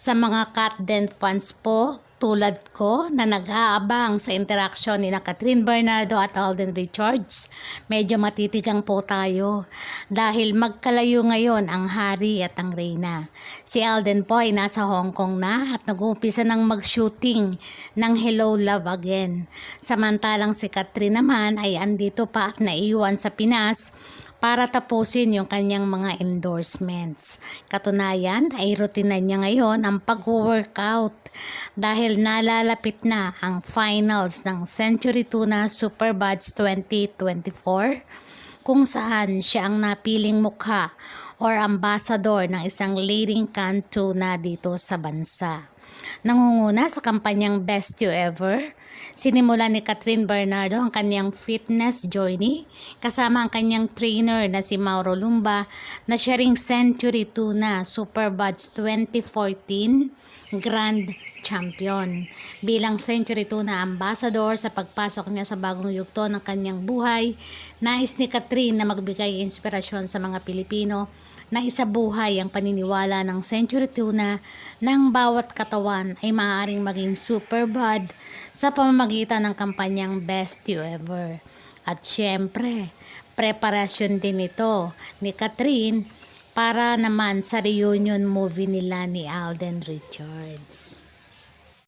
Sa mga Catden fans po, tulad ko na nag-aabang sa interaksyon ni na Catherine Bernardo at Alden Richards, medyo matitigang po tayo dahil magkalayo ngayon ang hari at ang reyna. Si Alden po ay nasa Hong Kong na at nag-uumpisa ng mag-shooting ng Hello Love Again. Samantalang si Catherine naman ay andito pa at naiwan sa Pinas para tapusin yung kanyang mga endorsements. Katunayan ay rutina niya ngayon ang pag-workout dahil nalalapit na ang finals ng Century Tuna Super Buds 2024 kung saan siya ang napiling mukha or ambassador ng isang leading canned tuna dito sa bansa. Nangunguna sa kampanyang Best You Ever, Sinimula ni Catherine Bernardo ang kanyang fitness journey kasama ang kanyang trainer na si Mauro Lumba na siya ring Century Tuna Super Buds 2014 Grand Champion. Bilang Century Tuna Ambassador sa pagpasok niya sa bagong yugto ng kanyang buhay, nais ni Catherine na magbigay inspirasyon sa mga Pilipino na isabuhay ang paniniwala ng Century Tuna ng bawat katawan ay maaaring maging super bud sa pamamagitan ng kampanyang Best You Ever. At syempre, preparasyon din ito ni Catherine para naman sa reunion movie nila ni Alden Richards.